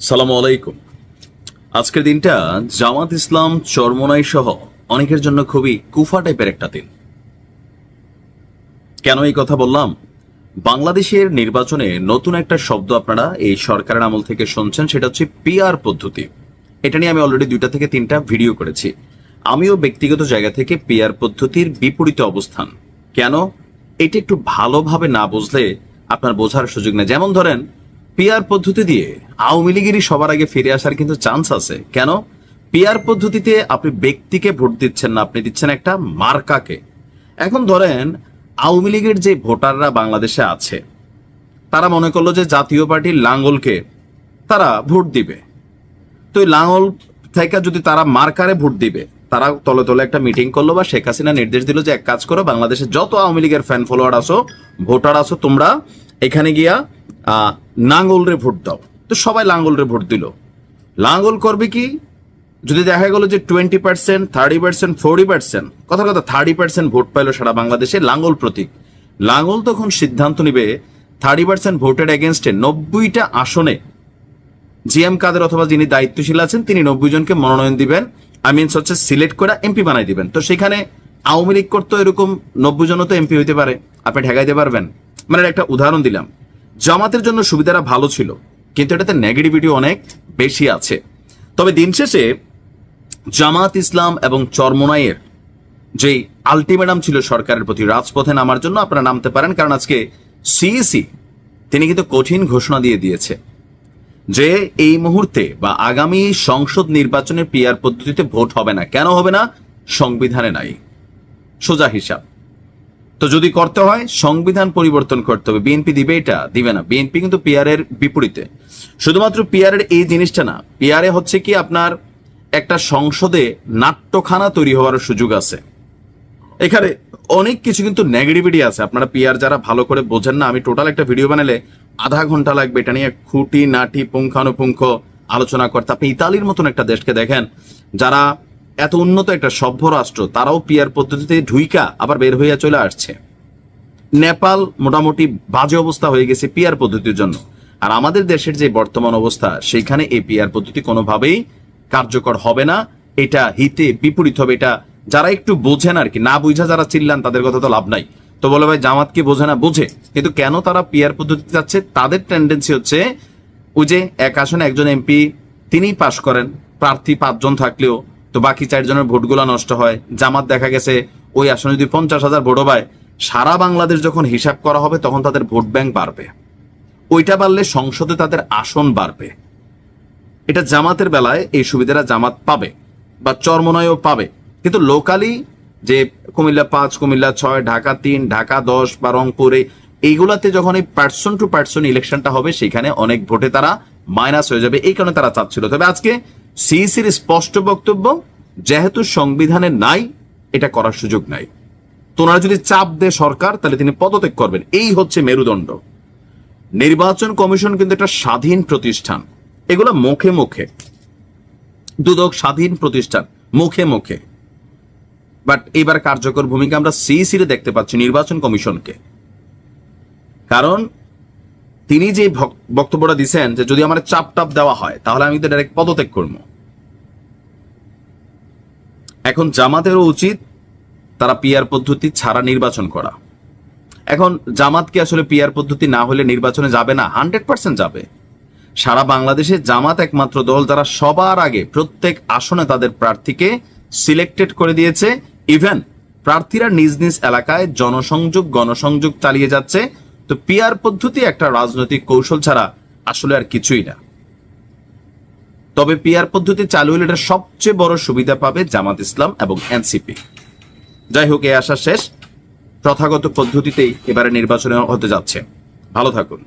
সালাম আলাইকুম। আজকের দিনটা জামাত ইসলাম চরমনাই সহ অনেকের জন্য খুবই কুফা টাইপের একটা দিন। কেন এই কথা বললাম? বাংলাদেশের নির্বাচনে নতুন একটা শব্দ আপনারা এই সরকারের আমল থেকে শুনছেন, সেটা হচ্ছে পিআর পদ্ধতি। এটা নিয়ে আমি অলরেডি দুইটা থেকে তিনটা ভিডিও করেছি। আমিও ব্যক্তিগত জায়গা থেকে পিআর পদ্ধতির বিপরীত অবস্থান। কেন? এটা একটু ভালোভাবে না বুঝলে আপনার বোঝার সুযোগ নেই। যেমন ধরেন পিআর পদ্ধতি দিয়ে আওয়ামী লীগেরই সবার আগে ফিরে আসার কিন্তু চান্স আছে। কেন? পিআর পদ্ধতিতে আপনি ব্যক্তিকে ভোট দিচ্ছেন না, আপনি দিচ্ছেন একটা মার্কাকে। এখন ধরেন, আওয়ামী লীগের যে ভোটাররা বাংলাদেশে আছে, তারা মনে করল যে জাতীয় পার্টির লাঙ্গলকে তারা ভোট দিবে। তো এই লাঙ্গল থেকে যদি তারা মার্কারে ভোট দিবে, তারা তলে তলে একটা মিটিং করল বা শেখ হাসিনা নির্দেশ দিল যে এক কাজ করো, বাংলাদেশে যত আওয়ামী লীগের ফ্যান ফলোয়ার আসো ভোটার আসো, তোমরা এখানে গিয়া নাঙ্গলরে ভোট দাও। তো সবাই লাঙ্গলরে ভোট দিল। লাঙ্গল করবে কি? যদি দেখা গেল যে twenty percent thirty percent forty percent কথা কথা থার্টি পার্সেন্ট ভোট পাইলো সারা বাংলাদেশে, লাঙ্গল প্রতীক। লাঙ্গল তখন সিদ্ধান্ত নিবে থার্টি পার্সেন্ট ভোটের এগেনস্টে নব্বইটা আসনে। জি এম কাদের অথবা যিনি দায়িত্বশীল আছেন, তিনি নব্বই জনকে মনোনয়ন দিবেন। আই মিনস হচ্ছে সিলেক্ট করে এমপি বানাই দিবেন। তো সেখানে আওয়ামী লীগ করতো এরকম নব্বই জনও তো এমপি হইতে পারে। আপনি ঠেকাইতে পারবেন। মানে একটা উদাহরণ দিলাম। জামাতের জন্য সুবিধাটা ভালো ছিল, কিন্তু এটাতে নেগেটিভিটি অনেক বেশি আছে। তবে দিন শেষে জামাত ইসলাম এবং চরমোনাইয়ের যে আলটিমেটাম ছিল সরকারের প্রতি, রাজপথে নামার জন্য আপনারা নামতে পারেন, কারণ আজকে সিইসি তিনি কিন্তু কঠিন ঘোষণা দিয়ে দিয়েছে যে এই মুহূর্তে বা আগামী সংসদ নির্বাচনের পিআর পদ্ধতিতে ভোট হবে না। কেন হবে না? সংবিধানে নাই। সোজা হিসাব। তো যদি করতে হয়, সংবিধান পরিবর্তন করতে হবে। বিএনপি দিবে এটা, দিবে না। বিএনপি কিন্তু পিআর এর বিপরীতে। শুধুমাত্র পিআর এর এই জিনিসটা না পিআর হচ্ছে কি আপনার একটা সংসদে নাট্যখানা তৈরি হওয়ার সুযোগ আছে। এখানে অনেক কিছু কিন্তু নেগেটিভিটি আছে। আপনারা পিআর যারা ভালো করে বোঝেন না, আমি টোটাল একটা ভিডিও বানালে আধা ঘণ্টা লাগবে এটা নিয়ে খুঁটি, নাটি, পুঙ্খানুপুঙ্খ আলোচনা করতে। আপনি ইতালির মতন একটা দেশকে দেখেন, যারা এত উন্নত একটা সভ্য রাষ্ট্র, তারাও পিয়ার পদ্ধতিতে ঢুইকা আবার বের হইয়া চলে আসছে। নেপাল মোটামুটি বাজে অবস্থা হয়ে গেছে পিয়ার পদ্ধতির জন্য। আর আমাদের দেশের যে বর্তমান অবস্থা সেখানে এই পিয়ার পদ্ধতি কোনোভাবেই কার্যকর হবে না। এটা হিতে বিপরীত হবে। এটা যারা একটু বোঝেন আর কি, না বুঝা যারা চিল্লান, তাদের কথা তো লাভ নাই। তো বলে ভাই জামাত কি বোঝে না, বোঝে। কিন্তু কেন তারা পিয়ার পদ্ধতিতে যাচ্ছে? তাদের টেন্ডেন্সি হচ্ছে ওই যে এক আসনে একজন এমপি, তিনিই পাশ করেন, প্রার্থী পাঁচজন থাকলেও। তো বাকি চারজনের ভোটগুলো নষ্ট হয়। জামাত দেখা গেছে, ওই আসনে যদি পঞ্চাশ হাজার ভোটও পায়, সারা বাংলাদেশ যখন হিসাব করা হবে, তখন তাদের ভোট ব্যাংক বাড়বে। ওইটা বাড়লে সংসদে তাদের আসন বাড়বে। এটা জামাতের বেলায় এই সুবিধাটা জামাত পাবে বা চরমনয়ও পাবে। কিন্তু লোকালি যে কুমিল্লা পাঁচ, কুমিল্লা ছয়, ঢাকা তিন, ঢাকা দশ বা রংপুরে এইগুলাতে যখন এই পার্সন টু পার্সন ইলেকশনটা হবে, সেখানে অনেক ভোটে তারা মাইনাস হয়ে যাবে। এই কারণে তারা চাচ্ছিল। তবে আজকে সিইসির স্পষ্ট বক্তব্য, যেহেতু সংবিধানে নাই, এটা করার সুযোগ নাই। তোনারা যদি চাপ দেয় সরকার, তাহলে তিনি পদত্যাগ করবেন। এই হচ্ছে মেরুদণ্ড। নির্বাচন কমিশন কিন্তু একটা স্বাধীন প্রতিষ্ঠান। এগুলো মুখে মুখে। দুদক স্বাধীন প্রতিষ্ঠান, মুখে মুখে। বাট এবার কার্যকর ভূমিকা আমরা সিইসিরে দেখতে পাচ্ছি, নির্বাচন কমিশনকে। কারণ তিনি যে বক্তব্যটা দিচ্ছেন যে যদি আমার চাপ টাপ দেওয়া হয়, তাহলে আমি তো ডাইরেক্ট পদত্যাগ করব। এখন জামাতেরও উচিত তারা পিআর পদ্ধতি ছাড়া নির্বাচন করা। এখন জামাত কি আসলে পিআর পদ্ধতি না হলে নির্বাচনে যাবে না? হান্ড্রেড পার্সেন্ট যাবে। সারা বাংলাদেশে জামাত একমাত্র দল যারা সবার আগে প্রত্যেক আসনে তাদের প্রার্থীকে সিলেক্টেড করে দিয়েছে। ইভেন প্রার্থীরা নিজ নিজ এলাকায় জনসংযোগ, গণসংযোগ চালিয়ে যাচ্ছে। তো পিআর পদ্ধতি একটা রাজনৈতিক কৌশল ছাড়া আসলে আর কিছুই না। তবে পিআর পদ্ধতি চালু হলে এটা সবচেয়ে বড় সুবিধা পাবে জামাত ইসলাম এবং এনসিপি। যাই হোক এ আসা শেষ। প্রথাগত পদ্ধতিতেই এবারে নির্বাচনে হতে যাচ্ছে। ভালো থাকুন।